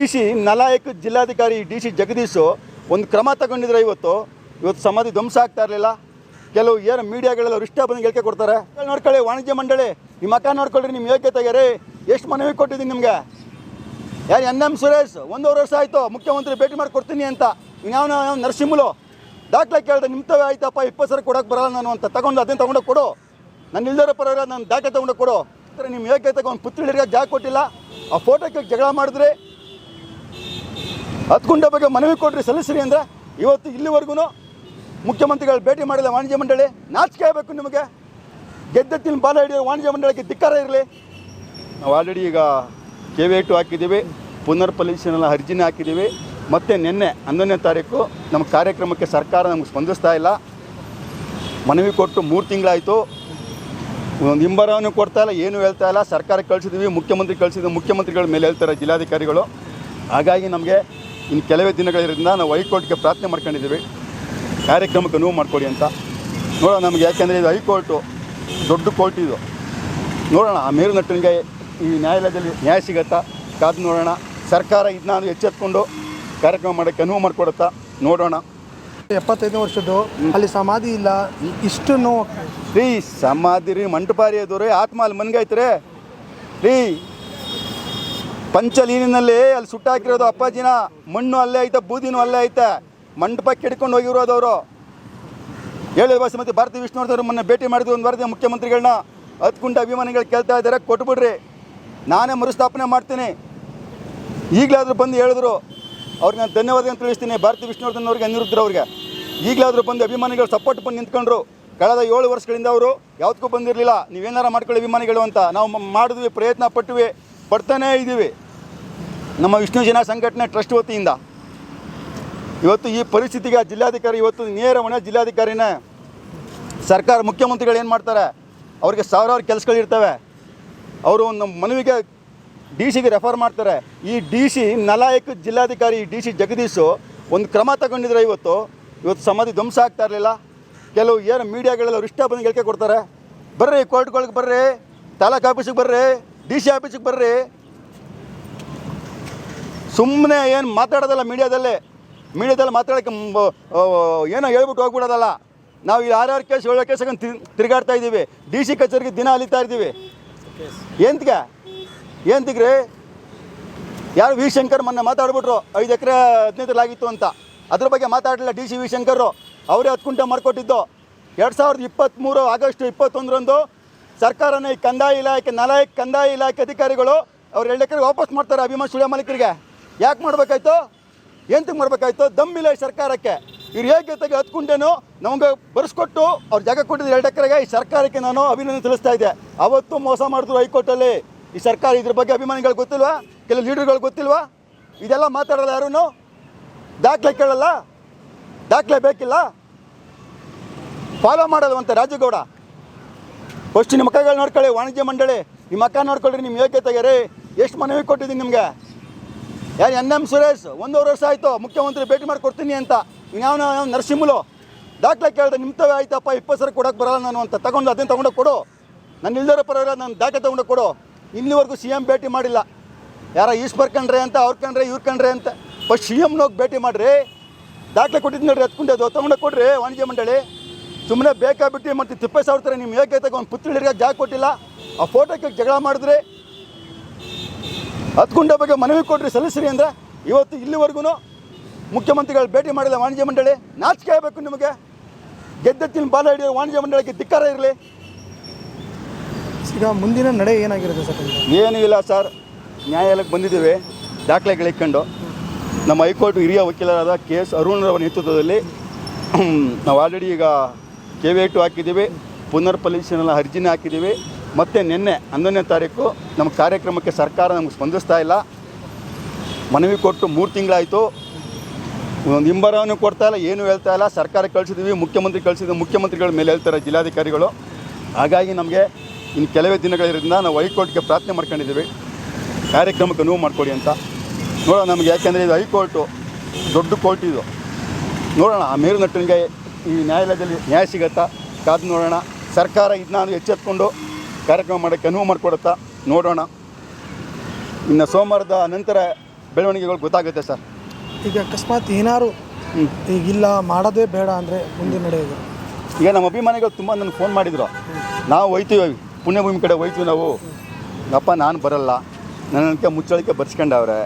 D C ನಲಾಯಕ್ ಜಿಲ್ಲಾಧಿಕಾರಿ D C Jagadish ಒಂದು ಕ್ರಮ ತಗೊಂಡಿದ್ರೆ ಇವತ್ತು. ಇವತ್ತು ಸಮಾಧಿ ಧ್ವಂಸ ಆಗ್ತಾ ಇರಲಿಲ್ಲ. ಕೆಲವು ಏನು ಮೀಡಿಯಾಗಳೆಲ್ಲ ಇಷ್ಟ ಬಂದು ಹೇಳಿಕೆ ಕೊಡ್ತಾರೆ. ನೋಡ್ಕೊಳ್ಳಿ, ವಾಣಿಜ್ಯ ಮಂಡಳಿ ನಿಮ್ಮ ಅಕ್ಕ ನೋಡ್ಕೊಳ್ರಿ ನಿಮ್ಮ ಯೋಗ್ಯ ತೆಗೆರಿ ಎಷ್ಟು ಮನವಿ ಕೊಟ್ಟಿದ್ದೀನಿ ನಿಮಗೆ? ಯಾರು ಎನ್ ಎಂ ಸುರೇಶ್, ಒಂದೂವರೆ ವರ್ಷ ಆಯಿತು, ಮುಖ್ಯಮಂತ್ರಿ ಭೇಟಿ ಮಾಡಿ ಕೊಡ್ತೀನಿ ಅಂತ. ಇನ್ಯಾವನ ನರಸಿಂಹಲು, ದಾಖಲೆ ಕೇಳಿದೆ ನಿಮ್ತವೇ ಆಯ್ತಪ್ಪ, ಇಪ್ಪತ್ತು ಸಾವಿರ ಕೊಡಕ್ಕೆ ಬರಲ್ಲ ನಾನು ಅಂತ. ತಗೊಂಡು ಅದನ್ನು ತೊಗೊಂಡೋಗಿ ಕೊಡು. ನಾನು ಇಲ್ದರ ಪರವಾಗಿಲ್ಲ, ನಾನು ದಾಖಲೆ ತೊಗೊಂಡೋಗಿ ಕೊಡು. ನಿಮ್ಮ ಯೋಗ್ಯತೆಗೆ ಒಂದು ಪುತ್ರಿಗಳಿಗೆ ಜಾಗ ಕೊಟ್ಟಿಲ್ಲ. ಆ ಫೋಟೋಕ್ಕೆ ಜಗಳ ಮಾಡಿದ್ರೆ. ಹತ್ತು ಗುಂಡೆ ಬಗ್ಗೆ ಮನವಿ ಕೊಡ್ರಿ, ಸಲ್ಲಿಸ್ರಿ ಅಂದರೆ ಇವತ್ತು ಇಲ್ಲಿವರೆಗೂ ಮುಖ್ಯಮಂತ್ರಿಗಳು ಭೇಟಿ ಮಾಡಿಲ್ಲ ವಾಣಿಜ್ಯ ಮಂಡಳಿ. ನಾಚಿಕೆ ಆಗಬೇಕು ನಿಮಗೆ. ಗೆದ್ದತ್ತಿನ ಬಾಲ ಹಿಡಿಯೋ ವಾಣಿಜ್ಯ ಮಂಡಳಿಗೆ ಧಿಕ್ಕಾರ ಇರಲಿ. ನಾವು ಆಲ್ರೆಡಿ ಈಗ ಕೆ ವಿ ಟು ಹಾಕಿದ್ದೀವಿ ಪುನರ್ ಪರಿಶೀಲನೆ ಅರ್ಜಿನ ಹಾಕಿದ್ದೀವಿ. ಮತ್ತು ನಿನ್ನೆ ಹನ್ನೊಂದನೇ ತಾರೀಕು ನಮ್ಮ ಕಾರ್ಯಕ್ರಮಕ್ಕೆ ಸರ್ಕಾರ ನಮ್ಗೆ ಸ್ಪಂದಿಸ್ತಾ ಇಲ್ಲ. ಮನವಿ ಕೊಟ್ಟು ಮೂರು ತಿಂಗಳಾಯಿತು. ಒಂದು ಹಿಂಬರವನ್ನು ಕೊಡ್ತಾ ಇಲ್ಲ, ಏನು ಹೇಳ್ತಾ ಇಲ್ಲ. ಸರ್ಕಾರಕ್ಕೆ ಕಳಿಸಿದ್ದೀವಿ ಮುಖ್ಯಮಂತ್ರಿ ಕಳಿಸಿದ್ವಿ ಮುಖ್ಯಮಂತ್ರಿಗಳ ಮೇಲೆ ಹೇಳ್ತಾರೆ ಜಿಲ್ಲಾಧಿಕಾರಿಗಳು. ಹಾಗಾಗಿ ನಮಗೆ ಇನ್ನು ಕೆಲವೇ ದಿನಗಳಿರೋದ್ರಿಂದ ನಾವು ಹೈಕೋರ್ಟ್ಗೆ ಪ್ರಾರ್ಥನೆ ಮಾಡ್ಕೊಂಡಿದ್ದೀವಿ. ಕಾರ್ಯಕ್ರಮಕ್ಕೆ ನೋವು ಮಾಡಿಕೊಡಿ ಅಂತ. ನೋಡೋಣ ನಮಗೆ ಯಾಕೆಂದರೆ ಇದು ಹೈಕೋರ್ಟು ದೊಡ್ಡ ಕೋರ್ಟ್ ಇದು. ನೋಡೋಣ ಆ ಮೇರು ನಟನಿಗೆ ಈ ನ್ಯಾಯಾಲಯದಲ್ಲಿ ನ್ಯಾಯ ಸಿಗತ್ತಾ? ಕಾದು ನೋಡೋಣ. ಸರ್ಕಾರ ಇದನ್ನ ಎಚ್ಚೆತ್ಕೊಂಡು ಕಾರ್ಯಕ್ರಮ ಮಾಡೋಕ್ಕೆ ಅನುವು ಮಾಡಿಕೊಡುತ್ತಾ? ನೋಡೋಣ. ಎಪ್ಪತ್ತೈದನೇ ವರ್ಷದ್ದು ಅಲ್ಲಿ ಸಮಾಧಿ ಇಲ್ಲ. ಇಷ್ಟು ನೋವು. ರೀ ಸಮಾಧಿ ರೀ ಮಂಟಪಾರಿ ಅದು ರೀ ಆತ್ಮ ಅಲ್ಲಿ ಮನ್ಗೈತ್ರಿ ರೀ ಪಂಚಲೀನಿನಲ್ಲಿ ಅಲ್ಲಿ ಸುಟ್ಟಾಕಿರೋದು ಅಪ್ಪಾಜಿನ ಮಣ್ಣು ಅಲ್ಲೇ ಐತೆ, ಬೂದಿನೂ ಅಲ್ಲೇ ಐತೆ. ಮಂಟಪಕ್ಕೆ ಕೆಡ್ಕೊಂಡು ಹೋಗಿರೋದು ಅವರು. ಹೇಳಿ ಮತ್ತೆ ಭಾರತಿ ವಿಷ್ಣುವರ್ಧನ್ ಮೊನ್ನೆ ಭೇಟಿ ಮಾಡಿದ್ವಿ ಒಂದು ವರದಿ ಮುಖ್ಯಮಂತ್ರಿಗಳನ್ನ. ಹತ್ಕೊಂಡು ಅಭಿಮಾನಿಗಳು ಕೇಳ್ತಾ ಇದ್ದಾರೆ, ಕೊಟ್ಬಿಡ್ರಿ. ನಾನೇ ಮರುಸ್ಥಾಪನೆ ಮಾಡ್ತೀನಿ. ಈಗಲಾದರೂ ಬಂದು ಹೇಳಿದ್ರು. ಅವ್ರಿಗೆ ನಾನು ಧನ್ಯವಾದ ತಿಳಿಸ್ತೀನಿ. ಭಾರತಿ ವಿಷ್ಣುವರ್ಧನ್ ಅವ್ರಿಗೆ ಅನಿರುದ್ಧರು ಅವ್ರಿಗೆ. ಈಗಲಾದರೂ ಬಂದು ಅಭಿಮಾನಿಗಳು ಸಪೋರ್ಟ್ ಬಂದು ನಿಂತ್ಕೊಂಡ್ರು. ಕಳೆದ ಏಳು ವರ್ಷಗಳಿಂದ ಅವರು ಯಾವುದಕ್ಕೂ ಬಂದಿರಲಿಲ್ಲ. ನೀವೇನಾರ ಮಾಡ್ಕೊಳ್ಳಿ ಅಭಿಮಾನಿಗಳು ಅಂತ. ನಾವು ಮಾಡಿದ್ವಿ, ಪ್ರಯತ್ನ ಪಟ್ವಿ. ಪಡ್ತಾನೇ ಇದ್ದೀವಿ. ನಮ್ಮ ವಿಷ್ಣು ಜನ ಸಂಘಟನೆ ಟ್ರಸ್ಟ್ ವತಿಯಿಂದ. ಇವತ್ತು ಈ ಪರಿಸ್ಥಿತಿಗೆ ಜಿಲ್ಲಾಧಿಕಾರಿ ಇವತ್ತು ನೇರ ಹೊಣೆ ಜಿಲ್ಲಾಧಿಕಾರಿನೇ ಸರ್ಕಾರ ಮುಖ್ಯಮಂತ್ರಿಗಳು ಏನು ಮಾಡ್ತಾರೆ? ಅವ್ರಿಗೆ ಸಾವಿರಾರು ಕೆಲಸಗಳಿರ್ತವೆ ಅವರು ಒಂದು ಮನವಿಗೆ ಡಿ ಸಿಗೆ ರೆಫರ್ ಮಾಡ್ತಾರೆ. ಈ ಡಿ ಸಿ ನಲಾಯಕ್ ಜಿಲ್ಲಾಧಿಕಾರಿ ಡಿ ಸಿ ಜಗದೀಶು ಒಂದು ಕ್ರಮ ತಗೊಂಡಿದ್ರೆ ಇವತ್ತು. ಇವತ್ತು ಸಮಾಧಿ ಧ್ವಂಸ ಆಗ್ತಾ ಇರಲಿಲ್ಲ. ಕೆಲವು ಏನು ಮೀಡಿಯಾಗಳೆಲ್ಲ ಇಷ್ಟ ಬಂದು ಹೇಳಿಕೆ ಕೊಡ್ತಾರೆ. ಬರ್ರಿ ಕೋರ್ಟ್ಗಳಿಗೆ ಬರ್ರಿ, ತಾಲೂಕು ಆಫೀಸಿಗೆ ಬರ್ರಿ. ಡಿ ಸಿ ಆಫೀಸಿಗೆ ಬರ್ರಿ. ಸುಮ್ಮನೆ ಏನು ಮಾತಾಡೋದಲ್ಲ ಮೀಡಿಯಾದಲ್ಲಿ. ಮೀಡಿಯಾದಲ್ಲಿ ಮಾತಾಡೋಕ್ಕೆ ಏನೋ ಹೇಳ್ಬಿಟ್ಟು ಹೋಗ್ಬಿಡೋದಲ್ಲ. ನಾವು ಯಾರ್ಯಾರು ಕೇಸ್, ಏಳು ಕೇಸ್ ತಿರುಗಾಡ್ತಾ ಇದ್ದೀವಿ. ಡಿ ಸಿ ಕಚೇರಿಗೆ ದಿನ ಅಲಿತಾ ಇದ್ದೀವಿ. ಏಂತಿಗೆ ಏಂತಿಗ್ರಿ ಯಾರು ವಿ ಶಂಕರ್ ಮೊನ್ನೆ ಮಾತಾಡ್ಬಿಟ್ರು, ಐದು ಎಕರೆ ಹದಿನೈದರಲ್ಲಾಗಿತ್ತು ಅಂತ. ಅದ್ರ ಬಗ್ಗೆ ಮಾತಾಡಲಿಲ್ಲ ಡಿ ಸಿ ವಿ ಶಂಕರ್. ಅವರೇ ಹತ್ತು ಕುಂಟೆ ಮಾಡಿಕೊಟ್ಟಿದ್ದು. ಎರಡು ಸಾವಿರದ ಇಪ್ಪತ್ತ್ಮೂರು ಆಗಸ್ಟ್ ಇಪ್ಪತ್ತೊಂದರಂದು ಸರ್ಕಾರನ ಈ ಕಂದಾಯ ಇಲಾಖೆ ನಲಾಯಕ್ ಕಂದಾಯ ಇಲಾಖೆ ಅಧಿಕಾರಿಗಳು ಅವ್ರು ಎರಡು ಎಕರೆ ವಾಪಸ್ ಮಾಡ್ತಾರೆ ಅಭಿಮಾನ್ ಸುಳ್ಯ ಮಾಲೀಕರಿಗೆ. ಯಾಕೆ ಮಾಡಬೇಕಾಯ್ತು? ಎಂತಕ್ಕೆ ಮಾಡಬೇಕಾಯ್ತು? ದಮ್ಮಿಲ್ಲ ಈ ಸರ್ಕಾರಕ್ಕೆ. ಇವ್ರು ಹೇಗೆ ತೆಗೆ ಹತ್ಕೊಂಡೇನು ನಮಗೆ ಬರೆಸ್ಕೊಟ್ಟು ಅವ್ರು ಜಾಗ ಕೊಟ್ಟಿದ್ರು ಎರಡು ಎಕರೆಗೆ ಈ ಸರ್ಕಾರಕ್ಕೆ ನಾನು ಅಭಿನಂದನೆ ತಿಳಿಸ್ತಾ ಇದ್ದೆ. ಅವತ್ತು ಮೋಸ ಮಾಡಿದ್ರು ಹೈಕೋರ್ಟಲ್ಲಿ. ಈ ಸರ್ಕಾರ ಇದ್ರ ಬಗ್ಗೆ ಅಭಿಮಾನಿಗಳು ಗೊತ್ತಿಲ್ವಾ? ಕೆಲವು ಲೀಡರ್ಗಳು ಗೊತ್ತಿಲ್ವಾ? ಇದೆಲ್ಲ ಮಾತಾಡಲ್ಲ ಯಾರೂ ದಾಖಲೆ ಕೇಳಲ್ಲ? ದಾಖಲೆ ಬೇಕಿಲ್ಲ? ಫಾಲೋ ಮಾಡೋದು ರಾಜಗೌಡ. ಫಸ್ಟ್ ನಿಮ್ಮ ಮಕ್ಕಳು ನೋಡ್ಕೊಳ್ಳಿ, ವಾಣಿಜ್ಯ ಮಂಡಳಿ. ನಿಮ್ಮ ಅಕ್ಕ ನೋಡ್ಕೊಳ್ರಿ, ನಿಮ್ಮ ಯೋಗ್ಯತೆಗೆ ರೀ. ಎಷ್ಟು ಮನವಿ ಕೊಟ್ಟಿದ್ದೀನಿ ನಿಮಗೆ? ಯಾರು ಎನ್ ಎಂ ಸುರೇಶ್, ಒಂದೂವರೆ ವರ್ಷ ಆಯಿತು, ಮುಖ್ಯಮಂತ್ರಿ ಭೇಟಿ ಮಾಡಿ ಕೊಡ್ತೀನಿ ಅಂತ. ಇನ್ಯಾವನ ನರಸಿಂಹಲು, ದಾಖಲೆ ಕೇಳಿದೆ ನಿಮ್ತವೇ ಆಯ್ತಪ್ಪ, ಇಪ್ಪತ್ತು ಸಾವಿರ ಕೊಡೋಕೆ ಬರಲ್ಲ ನಾನು ಅಂತ. ತಗೊಂಡು ಅದನ್ನು ತಗೊಂಡೋಗಿ ಕೊಡು. ನಾನು ಇಲ್ದರ ಪರವಾಗಿಲ್ಲ ನಾನು ದಾಖಲೆ ತೊಗೊಂಡು ಕೊಡು. ಇಲ್ಲಿವರೆಗೂ ಸಿ ಎಂ ಭೇಟಿ ಮಾಡಿಲ್ಲ. ಯಾರ ಈಶ್ವರ್ ಕಂಡ್ರೆ ಅಂತ, ಅವ್ರ ಕಂಡ್ರೆ, ಇವ್ರ ಕಂಡ್ರೆ ಅಂತ. ಫಸ್ಟ್ ಸಿ ಎಮ್ನ ಹೋಗಿ ಭೇಟಿ ಮಾಡಿರಿ. ದಾಖಲೆ ಕೊಟ್ಟಿದ್ದು ನೋಡಿರಿ ಹತ್ಕೊಂಡು ಅದು ತೊಗೊಂಡೋಗಿ ಕೊಡ್ರಿ, ವಾಣಿಜ್ಯ ಮಂಡಳಿ. ಸುಮ್ಮನೆ ಬೇಕಾಬಿಟ್ಟು ಮತ್ತು ತಿಪ್ಪೆ ಸಾವಿರ್ತಾರೆ ನಿಮ್ಮ ಯೋಗ್ಯತೆಗೆ ಒಂದು ಪುತ್ರಿಗಳಿಗೆ ಜಾಗ ಕೊಟ್ಟಿಲ್ಲ. ಆ ಫೋಟೋಕ್ಕೆ ಜಗಳ ಮಾಡಿದ್ರೆ. ಹತ್ಕೊಂಡ ಬಗ್ಗೆ ಮನವಿ ಕೊಟ್ಟರೆ ಸಲ್ಲಿಸ್ರಿ ಅಂದರೆ ಇವತ್ತು ಇಲ್ಲಿವರೆಗೂ ಮುಖ್ಯಮಂತ್ರಿಗಳು ಭೇಟಿ ಮಾಡಿಲ್ಲ ವಾಣಿಜ್ಯ ಮಂಡಳಿ. ನಾಚಿಕೆ ಆಗಬೇಕು ನಿಮಗೆ. ಗೆದ್ದತ್ತಿನ ಬಾಲ ಹಿಡಿಯೋ ವಾಣಿಜ್ಯ ಮಂಡಳಿಗೆ ಧಿಕ್ಕಾರ ಇರಲಿ. ಈಗ ಮುಂದಿನ ನಡೆ ಏನಾಗಿರುತ್ತೆ ಸರ್ ಏನು ಇಲ್ಲ ಸರ್. ನ್ಯಾಯಾಲಯಕ್ಕೆ ಬಂದಿದ್ದೀವಿ. ದಾಖಲೆಗಳು ಇಟ್ಕೊಂಡು. ನಮ್ಮ ಹೈಕೋರ್ಟ್ ಹಿರಿಯ ವಕೀಲರಾದ ಕೆ ಎಸ್ ಅರುಣ್ರವರ ನೇತೃತ್ವದಲ್ಲಿ ನಾವು ಆಲ್ರೆಡಿ ಈಗ ಕೆ ವಿ ಟು ಹಾಕಿದ್ದೀವಿ ಪುನರ್ ಪರಿಶೀಲನಾ ಅರ್ಜಿನ ಹಾಕಿದ್ದೀವಿ. ಮತ್ತು ನಿನ್ನೆ ಹನ್ನೊಂದನೇ ತಾರೀಕು ನಮ್ಮ ಕಾರ್ಯಕ್ರಮಕ್ಕೆ ಸರ್ಕಾರ ನಮಗೆ ಸ್ಪಂದಿಸ್ತಾ ಇಲ್ಲ. ಮನವಿ ಕೊಟ್ಟು ಮೂರು ತಿಂಗಳಾಯಿತು. ಒಂದು ಹಿಂಬರವನ್ನು ಕೊಡ್ತಾ ಇಲ್ಲ, ಏನು ಹೇಳ್ತಾ ಇಲ್ಲ. ಸರ್ಕಾರ ಕಳಿಸಿದ್ದೀವಿ, ಮುಖ್ಯಮಂತ್ರಿ ಕಳಿಸಿದ್ವಿ ಮುಖ್ಯಮಂತ್ರಿಗಳ ಮೇಲೆ ಹೇಳ್ತಾರೆ ಜಿಲ್ಲಾಧಿಕಾರಿಗಳು. ಹಾಗಾಗಿ ನಮಗೆ ಇನ್ನು ಕೆಲವೇ ದಿನಗಳಿರೋದ್ರಿಂದ ನಾವು ಹೈಕೋರ್ಟ್ಗೆ ಪ್ರಾರ್ಥನೆ ಮಾಡ್ಕೊಂಡಿದ್ದೀವಿ. ಕಾರ್ಯಕ್ರಮಕ್ಕೆ ನೋವು ಮಾಡಿಕೊಡಿ ಅಂತ. ನೋಡೋಣ ನಮಗೆ ಯಾಕೆಂದರೆ ಇದು ಹೈಕೋರ್ಟು, ದೊಡ್ಡ ಕೋರ್ಟ್ ಇದು. ನೋಡೋಣ, ಆ ಮೇರು ನಟನಿಗೆ ಈ ನ್ಯಾಯಾಲಯದಲ್ಲಿ ನ್ಯಾಯ ಸಿಗತ್ತಾ? ಕಾದು ನೋಡೋಣ. ಸರ್ಕಾರ ಇದನ್ನ ಎಚ್ಚೆತ್ಕೊಂಡು ಕಾರ್ಯಕ್ರಮ ಮಾಡೋಕ್ಕೆ ಅನುವು ಮಾಡಿಕೊಡುತ್ತಾ? ನೋಡೋಣ. ಇನ್ನು ಸೋಮವಾರದ ನಂತರ ಬೆಳವಣಿಗೆಗಳು ಗೊತ್ತಾಗುತ್ತೆ ಸರ್. ಈಗ ಅಕಸ್ಮಾತ್ ಏನಾರು ಹ್ಞೂ ಈಗ ಇಲ್ಲ ಮಾಡೋದೇ ಬೇಡ ಅಂದರೆ ಮುಂದೆ ನಡೆಯೋದು. ಈಗ ನಮ್ಮ ಅಭಿಮಾನಿಗಳು ತುಂಬ ನನಗೆ ಫೋನ್ ಮಾಡಿದರು. ನಾವು ಹೋಯ್ತೀವಿ. ಪುಣ್ಯಭೂಮಿ ಕಡೆ ಹೋಯ್ತೀವಿ ನಾವು. ಅಪ್ಪ ನಾನು ಬರಲ್ಲ. ನನಗೆ ಮುಚ್ಚಳಿಕೆ ಬರ್ಸ್ಕೊಂಡವ್ರೆ.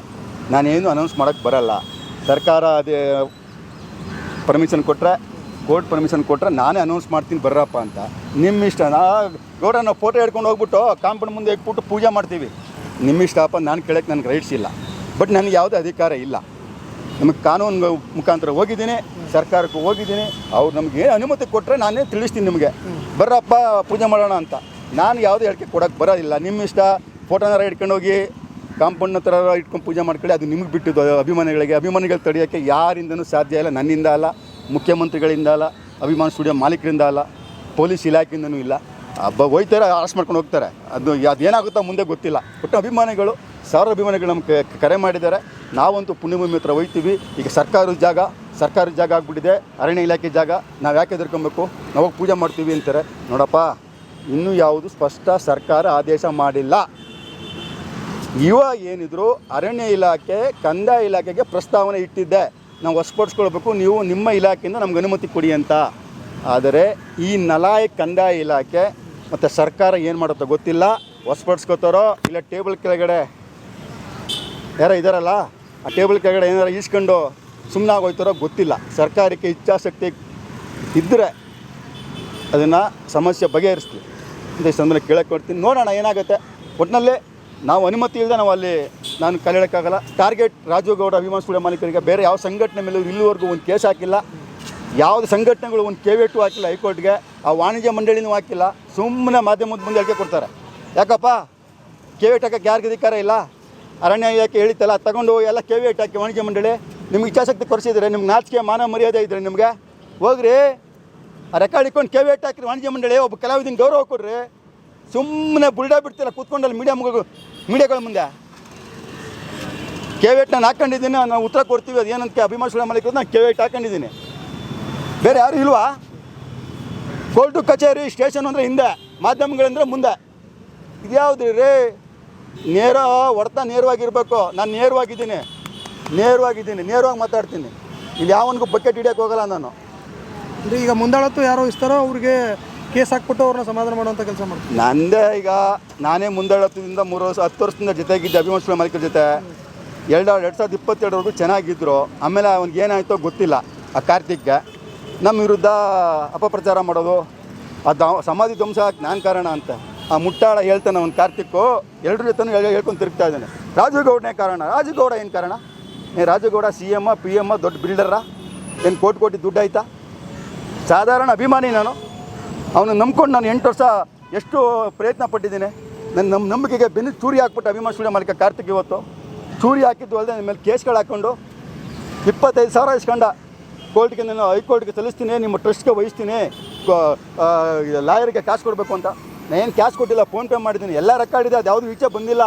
ನಾನೇನು ಅನೌನ್ಸ್ ಮಾಡೋಕ್ಕೆ ಬರಲ್ಲ. ಸರ್ಕಾರ ಅದೇ ಪರ್ಮಿಷನ್ ಕೊಟ್ಟರೆ ಕೋರ್ಟ್ ಪರ್ಮಿಷನ್ ಕೊಟ್ಟರೆ ನಾನೇ ಅನೌನ್ಸ್ ಮಾಡ್ತೀನಿ, ಬರ್ರಪ್ಪ ಅಂತ. ನಿಮ್ಮ ಇಷ್ಟ. ಗೌಡ ನಾವು ಫೋಟೋ ಹಿಡ್ಕೊಂಡು ಹೋಗ್ಬಿಟ್ಟು ಕಾಂಪೌಂಡ್ ಮುಂದೆ ಇಟ್ಬಿಟ್ಟು ಪೂಜೆ ಮಾಡ್ತೀವಿ. ನಿಮ್ಮ ಇಷ್ಟಪ್ಪ ನಾನು ಕೇಳಕ್ಕೆ ನನಗೆ ರೈಟ್ಸ್ ಇಲ್ಲ. ಬಟ್ ನನಗೆ ಯಾವುದೇ ಅಧಿಕಾರ ಇಲ್ಲ. ನಮಗೆ ಕಾನೂನು ಮುಖಾಂತರ ಹೋಗಿದ್ದೀನಿ, ಸರ್ಕಾರಕ್ಕೆ ಹೋಗಿದ್ದೀನಿ. ಅವ್ರು ನಮಗೆ ಏನು ಅನುಮತಿ ಕೊಟ್ಟರೆ ನಾನೇ ತಿಳಿಸ್ತೀನಿ ನಿಮಗೆ. ಬರ್ರಪ್ಪ, ಪೂಜೆ ಮಾಡೋಣ ಅಂತ. ನಾನು ಯಾವುದೇ ಹೇಳಿಕೆ ಕೊಡೋಕ್ಕೆ ಬರೋದಿಲ್ಲ. ನಿಮ್ಮ ಇಷ್ಟ ಫೋಟೋನಾರ ಇಟ್ಕೊಂಡು ಹೋಗಿ ಕಾಂಪೌಂಡ್ನ ಥರ ಇಟ್ಕೊಂಡು ಪೂಜೆ ಮಾಡ್ಕೊಳ್ಳಿ. ಅದು ನಿಮಗೆ ಬಿಟ್ಟಿದ್ದು ಅಭಿಮಾನಿಗಳಿಗೆ. ಅಭಿಮಾನಿಗಳು ತಡೆಯೋಕ್ಕೆ ಯಾರಿಂದನೂ ಸಾಧ್ಯ ಇಲ್ಲ, ನನ್ನಿಂದ ಅಲ್ಲ. ಮುಖ್ಯಮಂತ್ರಿಗಳಿಂದ ಅಲ್ಲ, ಅಭಿಮಾನ ಸ್ಟುಡಿಯೋ ಮಾಲೀಕರಿಂದ ಅಲ್ಲ, ಪೊಲೀಸ್ ಇಲಾಖೆಯಿಂದನೂ ಇಲ್ಲ. ಹಬ್ಬ ಹೋಯ್ತಾರೆ ಅರೆಸ್ಟ್ ಮಾಡ್ಕೊಂಡು ಹೋಗ್ತಾರೆ. ಅದು ಅದೇನಾಗುತ್ತೋ ಮುಂದೆ ಗೊತ್ತಿಲ್ಲ. ಒಟ್ಟು ಅಭಿಮಾನಿಗಳು, ಸಾವಿರ ಅಭಿಮಾನಿಗಳು ನಮ್ಗೆ ಕರೆ ಮಾಡಿದ್ದಾರೆ. ನಾವಂತೂ ಪುಣ್ಯಭೂಮಿ ಹತ್ರ ಹೋಯ್ತೀವಿ. ಈಗ ಸರ್ಕಾರದ ಜಾಗ ಸರ್ಕಾರದ ಜಾಗ ಆಗಿಬಿಟ್ಟಿದೆ. ಅರಣ್ಯ ಇಲಾಖೆ ಜಾಗ, ನಾವು ಯಾಕೆ ಎದುರ್ಕೊಬೇಕು ನಾವು ಪೂಜೆ ಮಾಡ್ತೀವಿ ಅಂತಾರೆ. ನೋಡಪ್ಪ, ಇನ್ನೂ ಯಾವುದು ಸ್ಪಷ್ಟ ಸರ್ಕಾರ ಆದೇಶ ಮಾಡಿಲ್ಲ. ಇವಾಗ ಏನಿದ್ರು ಅರಣ್ಯ ಇಲಾಖೆ, ಕಂದಾಯ ಇಲಾಖೆಗೆ ಪ್ರಸ್ತಾವನೆ ಇಟ್ಟಿದ್ದೆ. ನಾವು ವಶಪಡಿಸ್ಕೊಳ್ಬೇಕು ನೀವು ನಿಮ್ಮ ಇಲಾಖೆಯಿಂದ ನಮ್ಗೆ ಅನುಮತಿ ಕೊಡಿ ಅಂತ. ಆದರೆ ಈ ನಲಾಯ ಕಂದಾಯ ಇಲಾಖೆ ಮತ್ತು ಸರ್ಕಾರ ಏನು ಮಾಡುತ್ತೋ ಗೊತ್ತಿಲ್ಲ. ವಶಪಡಿಸ್ಕೋತಾರೋ ಇಲ್ಲ ಟೇಬಲ್ ಕೆಳಗಡೆ? ಯಾರ ಇದ್ದಾರಲ್ಲ ಆ ಟೇಬಲ್ ಕೆಳಗಡೆ ಏನಾರು ಈಸ್ಕೊಂಡು ಸುಮ್ಮನೆ ಆಗೋಯ್ತಾರೋ ಗೊತ್ತಿಲ್ಲ. ಸರ್ಕಾರಕ್ಕೆ ಇಚ್ಛಾಶಕ್ತಿ ಇದ್ದರೆ ಅದನ್ನು ಸಮಸ್ಯೆ ಬಗೆಹರಿಸ್ತೀವಿ. ಅಂತ ಈ ಸಂದರ್ಭ ಕೇಳಕ್ಕೆ ಕೊಡ್ತೀನಿ ನೋಡೋಣ ಏನಾಗುತ್ತೆ. ಒಟ್ಟಿನಲ್ಲಿ ನಾವು ಅನುಮತಿ ಇಲ್ಲದೆ ನಾವು ಅಲ್ಲಿ ನಾನು ಕಲಿಯೋಕ್ಕಾಗಲ್ಲ ಟಾರ್ಗೆಟ್ ರಾಜು ಗೌಡ ಅಭಿಮಾನ ಸ್ಟುಡಿಯೋ ಮಾಲೀಕರಿಗೆ ಬೇರೆ ಯಾವ ಸಂಘಟನೆ ಮೇಲೆ ಇಲ್ಲಿವರೆಗೂ ಒಂದು ಕೇಸ್ ಹಾಕಿಲ್ಲ. ಯಾವುದು ಸಂಘಟನೆಗಳು ಒಂದು ಕೇವೆಟು ಹಾಕಿಲ್ಲ ಹೈಕೋರ್ಟ್ಗೆ, ಆ ವಾಣಿಜ್ಯ ಮಂಡಳಿನೂ ಹಾಕಿಲ್ಲ. ಸುಮ್ಮನೆ ಮಾಧ್ಯಮದ ಮುಂದೆ ಹೇಳಿಕೆ ಕೊಡ್ತಾರೆ. ಯಾಕಪ್ಪ? ಕೆವೆಟ್ ಹಾಕಕ್ಕೆ ಯಾರಿಗೆ ಅಧಿಕಾರ ಇಲ್ಲ? ಅರಣ್ಯ ಇಲಾಖೆ ಹೇಳಿತ್ತಲ್ಲ ತಗೊಂಡು ಹೋಗಿ ಎಲ್ಲ ಕೆವೆಟ್ ಹಾಕಿ ವಾಣಿಜ್ಯ ಮಂಡಳಿ. ನಿಮ್ಗೆ ಇಚ್ಛಾಶಕ್ತಿ ಕೊರಿಸಿದರೆ, ನಿಮ್ಗೆ ನಾಚಿಕೆ ಮಾನ ಮರ್ಯಾದೆ ಇದ್ರೆ ನಿಮಗೆ? ಹೋಗ್ರಿ. ಆ ರೆಕಾರ್ಡ್ ಇಟ್ಕೊಂಡು ಕೆವೆಟ್ ಹಾಕಿರಿ ವಾಣಿಜ್ಯ ಮಂಡಳಿ, ಒಬ್ಬ ಕಲಾವಿದಿನ ಗೌರವ ಕೊಡ್ರಿ. ಸುಮ್ಮನೆ ಬುಲ್ಡಾ ಬಿಡ್ತಿಲ್ಲ ಕೂತ್ಕೊಂಡಲ್ಲಿ ಮೀಡಿಯಾ ಮೀಡಿಯಾಗಳ ಮುಂದೆ. ಕೇವೆಟ್ ನಾನು ಹಾಕೊಂಡಿದ್ದೀನಿ, ನಾವು ಉತ್ತರ ಕೊಡ್ತೀವಿ, ಅದು ಏನಂತ ಅಭಿಮಾನ ಸುಳ್ಳ ನಾನು ಕೇವೆಟ್ ಹಾಕೊಂಡಿದ್ದೀನಿ. ಬೇರೆ ಯಾರು ಇಲ್ವಾ? ಕೋರ್ಟು ಕಚೇರಿ ಸ್ಟೇಷನ್ ಅಂದರೆ ಹಿಂದೆ ಮಾಧ್ಯಮಗಳಂದ್ರೆ ಮುಂದೆ. ಇದ್ಯಾವ್ದು ರೀ? ನೇರ ಹೊಡೆತ ನೇರವಾಗಿರ್ಬೇಕು. ನಾನು ನೇರವಾಗಿದ್ದೀನಿ. ನೇರವಾಗಿದ್ದೀನಿ, ನೇರವಾಗಿ ಮಾತಾಡ್ತೀನಿ. ಇಲ್ಲಿ ಯಾವನಿಗೂ ಬಕೆಟ್ ಹಿಡಿಯೋಕೆ ಹೋಗಲ್ಲ ನಾನು. ಈಗ ಮುಂದಾಳತ್ತು ಯಾರೋ ಇರ್ತಾರೋ ಅವ್ರಿಗೆ ಕೇಸ್ ಹಾಕ್ಬಿಟ್ಟು ಅವ್ರನ್ನ ಸಮಾಧಾನ ಮಾಡುವಂಥ ಕೆಲಸ ಮಾಡ್ತೀವಿ ನಂದೇ ಈಗ ನಾನೇ ಮುಂದೆಳತ್ತದಿಂದ ಮೂರು ವರ್ಷ, ಹತ್ತು ವರ್ಷದಿಂದ ಜೊತೆಗಿದ್ದೆ ಅಭಿಮಾನ ಮಾಲೀಕರ ಜೊತೆ. ಎರಡು ಎರಡು ಸಾವಿರದ ಇಪ್ಪತ್ತೆರಡವರೆಗೂ ಚೆನ್ನಾಗಿದ್ದರು ಆಮೇಲೆ ಅವ್ನಿಗೆ ಏನಾಯಿತೋ ಗೊತ್ತಿಲ್ಲ ಆ ಕಾರ್ತಿಕ್ಗೆ. ನಮ್ಮ ವಿರುದ್ಧ ಅಪಪ್ರಚಾರ ಮಾಡೋದು ಅದು ಸಮಾಧಿ ಧ್ವಂಸ ನಾನು ಕಾರಣ ಅಂತ. ಆ ಮುಟ್ಟಾಳ ಹೇಳ್ತಾನೆ ಅವ್ನು ಕಾರ್ತಿಕ್ಕು ಎಲ್ಲರ ಜೊತೆ ಹೇಳ್ಕೊಂಡು ತಿರುಗ್ತಾ ಇದ್ದಾನೆ. ರಾಜುಗೌಡನೇ ಕಾರಣ. ರಾಜುಗೌಡ ಏನು ಕಾರಣ? ಏನು ರಾಜುಗೌಡ ಸಿ ಎಮ್ಮ ಪಿ ಎಮ್ಮ ದೊಡ್ಡ ಬಿಲ್ಡರ ಏನು ಕೋಟಿ ಕೋಟಿ ದುಡ್ಡು ಆಯ್ತಾ? ಸಾಧಾರಣ ಅಭಿಮಾನಿ ನಾನು. ಅವನು ನಂಬ್ಕೊಂಡು ನಾನು ಎಂಟು ವರ್ಷ ಎಷ್ಟು ಪ್ರಯತ್ನ ಪಟ್ಟಿದ್ದೀನಿ. ನನ್ನ ನಮ್ಮ ನಂಬಿಕೆಗೆ ಬೆನ್ನು ಚೂರಿ ಹಾಕ್ಬಿಟ್ಟು ಅಭಿಮಾನ ಸ್ಟುಡಿಯೋ ಮಾಲೀಕ ಕಾರ್ತಿಕ್ ಇವತ್ತು. ಚೂರಿ ಹಾಕಿದ್ದು ಅಲ್ಲದೆ ನನ್ನ ಮೇಲೆ ಕೇಸ್ಗಳು ಹಾಕ್ಕೊಂಡು ಇಪ್ಪತ್ತೈದು ಸಾವಿರ ಇಸ್ಕೊಂಡ ಕೋರ್ಟ್ಗೆ ನಾನು ಹೈಕೋರ್ಟ್ಗೆ ಸಲ್ಲಿಸ್ತೀನಿ, ನಿಮ್ಮ ಟ್ರಸ್ಟ್ಗೆ ವಹಿಸ್ತೀನಿ ಲಾಯರ್ಗೆ ಕ್ಯಾಶ್ ಕೊಡಬೇಕು ಅಂತ. ನಾನು ಏನು ಕ್ಯಾಶ್ ಕೊಟ್ಟಿಲ್ಲ ಫೋನ್ಪೇ ಮಾಡಿದ್ದೀನಿ. ಎಲ್ಲ ರೆಕಾರ್ಡ್ ಇದೆ, ಅದು ಯಾವುದು ವಿಚಾರ ಬಂದಿಲ್ಲ.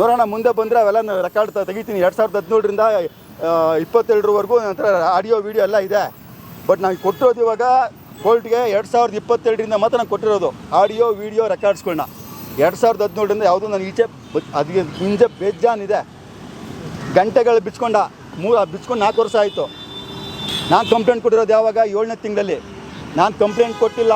ನೋಡೋಣ, ಮುಂದೆ ಬಂದರೆ ಅವೆಲ್ಲ ರೆಕಾರ್ಡ್ ತೆಗಿತೀನಿ. ಎರಡು ಸಾವಿರದ ಹದಿನೇಳರಿಂದ ಇಪ್ಪತ್ತೆರಡರವರೆಗೂ ನಂತರ ಆಡಿಯೋ, ವಿಡಿಯೋ ಎಲ್ಲ ಇದೆ. ಬಟ್ ನಾನು ಕೊಟ್ಟಿರೋದು ಇವಾಗ ಕೋರ್ಟ್ಗೆ ಎರಡು ಸಾವಿರದ ಇಪ್ಪತ್ತೆರಡರಿಂದ ಮಾತ್ರ ನಾನು ಕೊಟ್ಟಿರೋದು. ಆಡಿಯೋ, ವಿಡಿಯೋ ರೆಕಾರ್ಡ್ಸ್ಗಳನ್ನ ಎರಡು ಸಾವಿರದ ಹದಿನೇಳರಿಂದ ಯಾವುದೂ ನಾನು ಈಚೆ ಅದಕ್ಕೆ ಹಿಂದೆ ಬೇಜಾನಿದೆ. ಗಂಟೆಗಳು ಬಿಚ್ಕೊಂಡ, ಮೂರು ಬಿಚ್ಕೊಂಡು ನಾಲ್ಕು ವರ್ಷ ಆಯಿತು. ನಾನು ಕಂಪ್ಲೇಂಟ್ ಕೊಟ್ಟಿರೋದು ಯಾವಾಗ? ಏಳನೇ ತಿಂಗಳಲ್ಲಿ. ನಾನು ಕಂಪ್ಲೇಂಟ್ ಕೊಟ್ಟಿಲ್ಲ.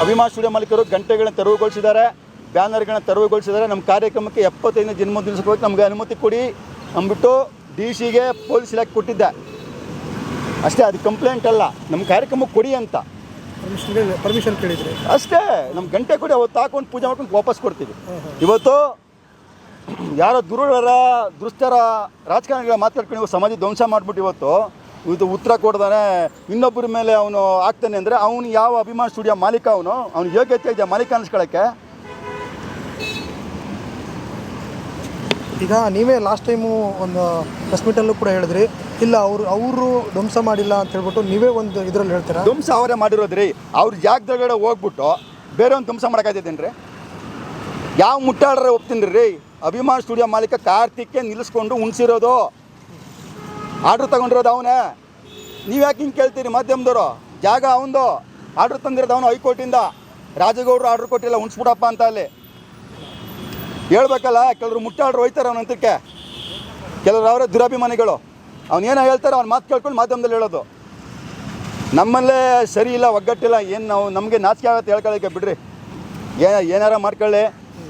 ಅಭಿಮಾನ ಸ್ಟುಡಿಯೋ ಮಾಲೀಕರು ಗಂಟೆಗಳನ್ನ ತೆರವುಗೊಳಿಸಿದ್ದಾರೆ. ಬ್ಯಾನರ್ಗಳನ್ನ ತೆರವುಗೊಳಿಸಿದ್ದಾರೆ. ನಮ್ಮ ಕಾರ್ಯಕ್ರಮಕ್ಕೆ ಎಪ್ಪತ್ತೈದನೇ ದಿನ ಹೋಗಿ ನಮಗೆ ಅನುಮತಿ ಕೊಡಿ. ಅಂದ್ಬಿಟ್ಟು ಡಿ ಸಿಗೆ ಪೊಲೀಸ್ ಇಲಾಖೆ ಕೊಟ್ಟಿದ್ದೆ. ಅಷ್ಟೇ ಅದು ಕಂಪ್ಲೇಂಟ್ ಅಲ್ಲ. ನಮ್ಮ ಕಾರ್ಯಕ್ರಮಕ್ಕೆ ಕೊಡಿ ಅಂತ. ಪರ್ಮಿಷನ್ ಪರ್ಮಿಷನ್ ಕೇಳಿದ್ರೆ. ಅಷ್ಟೇ ನಮ್ಮ ಗಂಟೆ ಕೊಡಿ ಅವತ್ತು ಹಾಕೊಂಡು ಪೂಜೆ ಮಾಡ್ಕೊಂಡು ವಾಪಸ್ ಕೊಡ್ತೀವಿ. ಇವತ್ತು ಯಾರೋ ದುರುಳರ ದುಷ್ಟರ ರಾಜಕಾರಣಿಗಳ ಮಾತಾಡ್ಕೊಂಡು ಇವಾಗ ಸಮಾಜ ಧ್ವಂಸ ಮಾಡಿಬಿಟ್ಟು ಇವತ್ತು ಇದು ಉತ್ತರ ಕೊಡ್ದಾನೆ ಇನ್ನೊಬ್ಬರ ಮೇಲೆ ಅವನು ಆಗ್ತಾನೆ ಅಂದರೆ ಅವನು ಯಾವ ಅಭಿಮಾನ ಸ್ಟುಡಿಯೋ ಮಾಲೀಕ ಅವನು? ಅವ್ನು ಯೋಗ್ಯತೆ ಇದೆಯಾ ಮಾಲೀಕ ಅನ್ಸ್ಕೊಳಕ್ಕೆ ಈಗ ನೀವೇ ಲಾಸ್ಟ್ ಟೈಮು ಒಂದು ಪ್ರೆಸ್ ಮೀಟಲ್ಲೂ ಕೂಡ ಹೇಳಿದ್ರಿ. ಇಲ್ಲ, ಅವರು ಅವರು ಧ್ವಂಸ ಮಾಡಿಲ್ಲ ಅಂತ ಹೇಳ್ಬಿಟ್ಟು ನೀವೇ ಒಂದು ಇದರಲ್ಲಿ ಹೇಳ್ತೀರಾ? ಧ್ವಂಸ ಅವರೇ ಮಾಡಿರೋದ್ರಿ. ಅವ್ರ ಜಾಗದೊಳಗಡೆ ಹೋಗ್ಬಿಟ್ಟು ಬೇರೆ ಒಂದು ಧ್ವಂಸ ಮಾಡೋಕ್ಕಾಗ್ತೈತೇನು ರೀ ಯಾವ ಮುಟ್ಟಾಡ್ರೆ ಒಪ್ತೀನಿ ರೀ ಅಭಿಮಾನ್ ಸ್ಟುಡಿಯೋ ಮಾಲೀಕ ಕಾರ್ತಿಕ್ಗೆ ನಿಲ್ಲಿಸ್ಕೊಂಡು ಉಣ್ಸಿರೋದು. ಆರ್ಡ್ರ್ ತಗೊಂಡಿರೋದು ಅವನೇ. ನೀವು ಯಾಕೆ ಹಿಂಗೆ ಕೇಳ್ತೀರಿ ಮಾಧ್ಯಮದವರು? ಜಾಗ ಅವನದು ಆರ್ಡ್ರ್ ತಂದಿರೋದು ಅವನು ಹೈಕೋರ್ಟಿಂದ. ರಾಜಗೌಡರು ಆರ್ಡ್ರ್ ಕೊಟ್ಟಿಲ್ಲ, ಉಣ್ಸ್ಬಿಡಪ್ಪ ಅಂತ ಅಲ್ಲಿ. ಹೇಳ್ಬೇಕಲ್ಲ, ಕೆಲವರು ಮುಟ್ಟಾಡ್ರು ಹೋಯ್ತಾರೆ ಅವನಂತಕ್ಕೆ ಕೆಲವರು ಅವರೇ ದುರಾಭಿಮಾನಿಗಳು. ಅವನೇನೋ ಹೇಳ್ತಾರೆ ಅವ್ನ ಮಾತು ಕೇಳ್ಕೊಂಡು ಮಾಧ್ಯಮದಲ್ಲಿ ಹೇಳೋದು. ನಮ್ಮಲ್ಲೇ ಸರಿ ಇಲ್ಲ, ಒಗ್ಗಟ್ಟಿಲ್ಲ, ಏನು ನಾವು ನಮಗೆ ನಾಚಿಕೆ ಆಗುತ್ತೆ ಹೇಳ್ಕೊಳ್ಳೋಕೆ ಬಿಡ್ರಿ. ಏ, ಏನಾರ ಮಾಡ್ಕೊಳ್ಳಿ.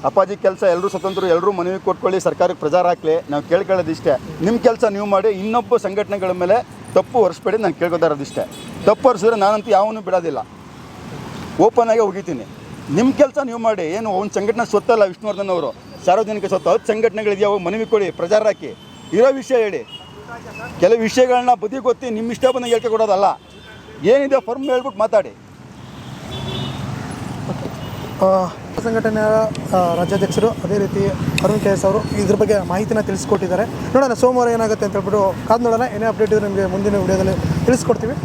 ಅಪ್ಪಾಜಿ ಕೆಲಸ ಎಲ್ಲರೂ ಸ್ವತಂತ್ರ ಎಲ್ಲರೂ ಮನವಿ ಕೊಟ್ಕೊಳ್ಳಿ, ಸರ್ಕಾರಕ್ಕೆ ಪ್ರಚಾರ ಹಾಕಲಿ. ನಾವು ಕೇಳ್ಕೊಳ್ಳೋದು ಇಷ್ಟೇ ನಿಮ್ಮ ಕೆಲಸ ನೀವು ಮಾಡಿ, ಇನ್ನೊಬ್ಬ ಸಂಘಟನೆಗಳ ಮೇಲೆ ತಪ್ಪು ಹೊರಿಸ್ಬೇಡಿ ನಾನು ಕೇಳ್ಕೊತಾ ಇರೋದು ಇಷ್ಟೇ ತಪ್ಪು ಹೊರಿಸಿದ್ರೆ ನಾನಂತೂ ಯಾವನ್ನೂ ಬಿಡೋದಿಲ್ಲ. ಓಪನ್ ಆಗಿ ಹೋಗಿತೀನಿ ನಿಮ್ಮ ಕೆಲಸ ನೀವು ಮಾಡಿ. ಏನು ಒಂದು ಸಂಘಟನೆ ಸ್ವತ್ತಲ್ಲ ವಿಷ್ಣುವರ್ಧನ್ ಅವರು. ಸಾರ್ವಜನಿಕ ಸ್ವತ್ತು ಹತ್ತು ಸಂಘಟನೆಗಳಿದೆಯಾ ಮನವಿ ಕೊಡಿ, ಪ್ರಚಾರ ಹಾಕಿ. ಇರೋ ವಿಷಯ ಹೇಳಿ. ಕೆಲವು ವಿಷಯಗಳನ್ನ ಬದಿ ಗೊತ್ತಿ ನಿಮ್ಮ ಇಷ್ಟ ಬಂದ ಹೇಳ್ಕೆ ಕೊಡೋದಲ್ಲ. ಏನಿದೆ ಫರ್ಮ್ ಹೇಳ್ಬಿಟ್ಟು ಮಾತಾಡಿ. ಸಂಘಟನೆಯ ರಾಜ್ಯಾಧ್ಯಕ್ಷರು, ಅದೇ ರೀತಿ ಅರುಣ್ ಕೆ ಎಸ್ ಅವರು ಇದ್ರ ಬಗ್ಗೆ ಮಾಹಿತಿನ ತಿಳಿಸ್ಕೊಟ್ಟಿದ್ದಾರೆ. ನೋಡೋಣ, ಸೋಮವಾರ ಏನಾಗುತ್ತೆ ಅಂತ ಹೇಳ್ಬಿಟ್ಟು ಕಾದು ನೋಡೋಣ ಏನೇ ಅಪ್ಡೇಟ್ ನಿಮಗೆ ಮುಂದಿನ ವಿಡಿಯೋದಲ್ಲಿ ತಿಳಿಸ್ಕೊಡ್ತೀವಿ.